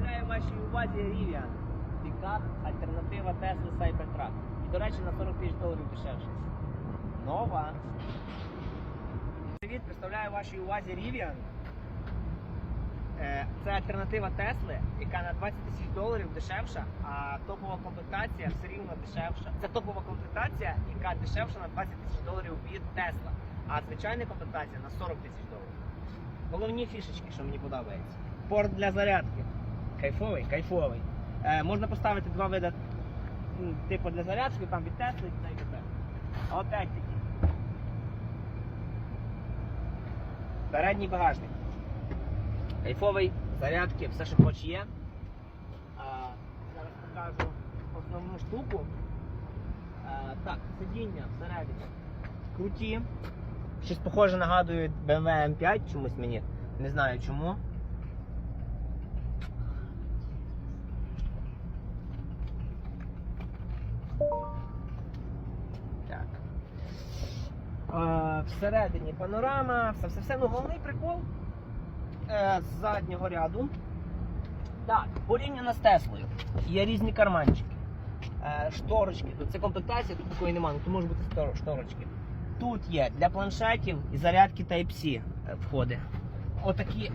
Представляю вашій увазі Rivian. Пікап, альтернатива Tesla Cybertruck. І, до речі, на 40 тисяч доларів дешевше. Нова. Привіт, представляю вашій увазі Rivian. Е, Це альтернатива Тесли, яка на 20 тисяч доларів дешевша, а топова комплектація все рівно дешевша. Це топова комплектація, яка дешевша на 20 тисяч доларів від Тесла. А звичайна комплектація на 40 тисяч доларів. Головні фішечки, що мені подобається. Порт для зарядки. Кайфовий, кайфовий. Е, можна поставити два види типу для зарядки, там від Тесли та й т.п. Опять таки. Передній багажник. Кайфовий, зарядки, все, що хоч є. А, зараз покажу основну штуку. А, так, сидіння всередині. Круті. Щось похоже нагадують BMW M5 чомусь мені. Не знаю чому. Так. А, всередині панорама, все, все, все. Ну, головний прикол е, з заднього ряду. Так, порівняно з Теслою. Є різні карманчики. Е, шторочки. Тут це комплектація, тут такої немає, ну тут можуть бути шторочки. Тут є для планшетів і зарядки Type-C е, входи. Отакі.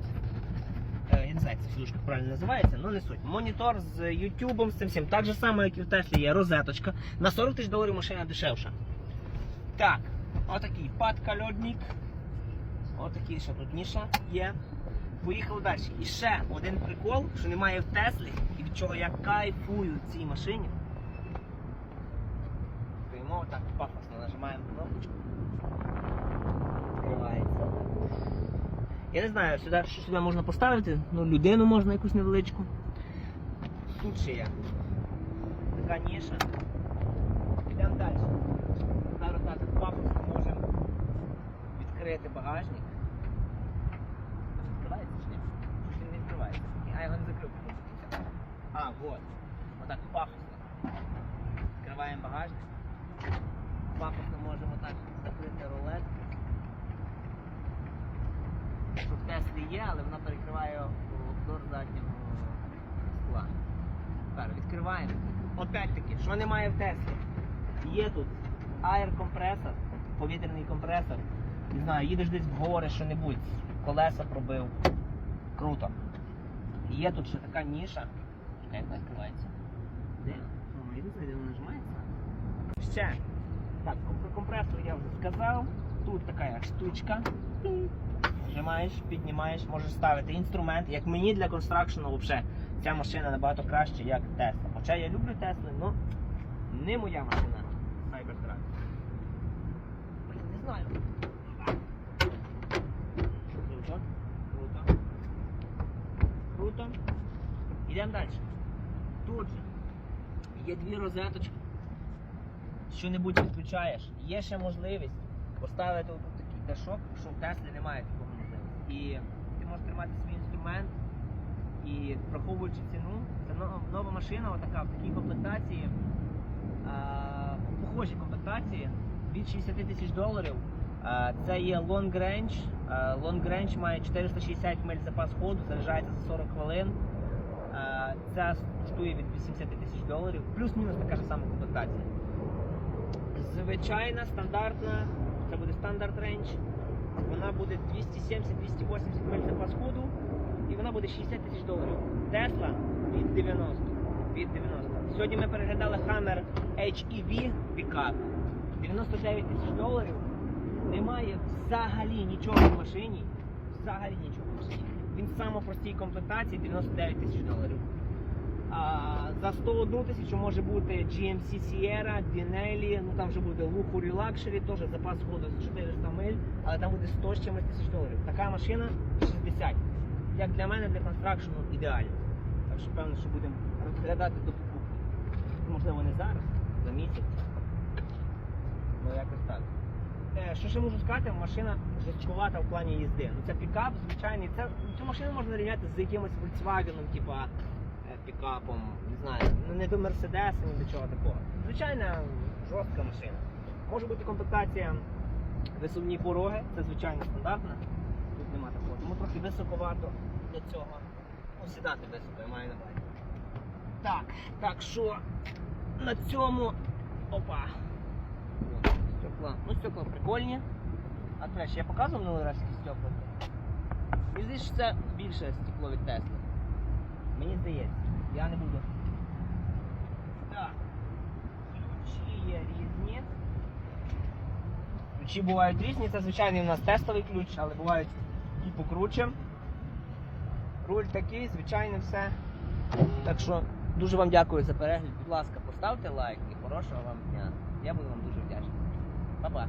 Е, Я не знаю, як ця правильно називається, але не суть. Монітор з YouTube, з цим всім. Так же само, як і в Теслі, є розеточка. На 40 тисяч доларів машина дешевша. Так, отакий падкольодник. Отакий ще тут ніша є. Поїхали далі. І ще один прикол, що немає в Теслі, і від чого я кайфую в цій машині. Стоїмо отак пафосно, нажимаємо кнопочку. Відкривається. Я не знаю, сюди, що сюди можна поставити, ну людину можна якусь невеличку. Тут ще є. Така ніша. Підемо далі. Зараз так пафосно можемо відкрити багажник. Відкривається чи ні? Він не відкривається. А, я його. А, вот. Отак пафосно. Відкриваємо багажник. Пафосно можемо так закрити рулет. В Теслі є, але вона перекриває обзор заднього скла. Тепер відкриваємо. Опять таки, що немає в Теслі? Є тут аеркомпресор, повітряний компресор. Не знаю, їдеш десь в гори, що-небудь, колеса пробив. Круто. Є тут ще така ніша. Чекай, вона відкривається. Де? Нажимається. Ще. Так, про компресор я вже сказав. Тут така штучка. Нажимаєш, піднімаєш, можеш ставити інструмент. Як мені для констракшену взагалі ця машина набагато краще, як Тесла. Хоча я люблю Тесли, але не моя машина Cybertruck. Не знаю. Круто. Круто. Круто. Йдемо далі. Тут же є дві розеточки. Що-небудь відключаєш. Є ще можливість поставити тут такий дашок, що в Теслі немає такого. І ти можеш тримати свій інструмент і враховуючи ціну, це нова, машина, отака в такій комплектації, похожій комплектації від 60 тисяч доларів. Це є Long Range. Long Range має 460 миль запас ходу, заряджається за 40 хвилин. Ця коштує від 80 тисяч доларів, плюс-мінус така ж сама комплектація. Звичайна, стандартна, це буде стандарт рейндж. Вона буде 270-280 миль запас ходу і вона буде 60 тисяч доларів. Тесла від 90. Від 90. Сьогодні ми переглядали Hammer HEV пікап. 99 тисяч доларів. Немає взагалі нічого в машині. Взагалі нічого в машині. Він в самій простій комплектації 99 тисяч доларів. За 101 тисячу може бути GMC Sierra, Dinelli, ну там вже буде Luxury Luxury, теж запас ходу з 400 миль, але там буде 100 з чимось тисяч доларів. Така машина 60. Як для мене, для констракшену ідеально. Так що певно, що будемо розглядати до покупки. Можливо, не зараз, за місяць. Ну якось так. Е, Що ще можу сказати, машина жорстковата в плані їзди. Ну це пікап, звичайний. Це, цю машину можна рівняти з якимось Volkswagen, типа пікапом, не знаю, ну не до Мерседеса, ні до чого такого. Звичайна жорстка машина. Може бути комплектація висувні пороги, це звичайно стандартна. Тут нема такого. Тому трохи високовато для цього. Ну, сідати себе, я маю на увазі. Так, так що на цьому. Опа. Стекла. Ну, стекла прикольні. А речі, я показував минулий раз стекла. Здається, що це більше стекло від Тесли. Мені здається. Я не буду. Так. Ключі є різні. Ключі бувають різні, це звичайний у нас тестовий ключ, але бувають і покруче. Руль такий, звичайно, все. Так що дуже вам дякую за перегляд. Будь ласка, поставте лайк і хорошого вам дня. Я буду вам дуже вдячний. Па-па.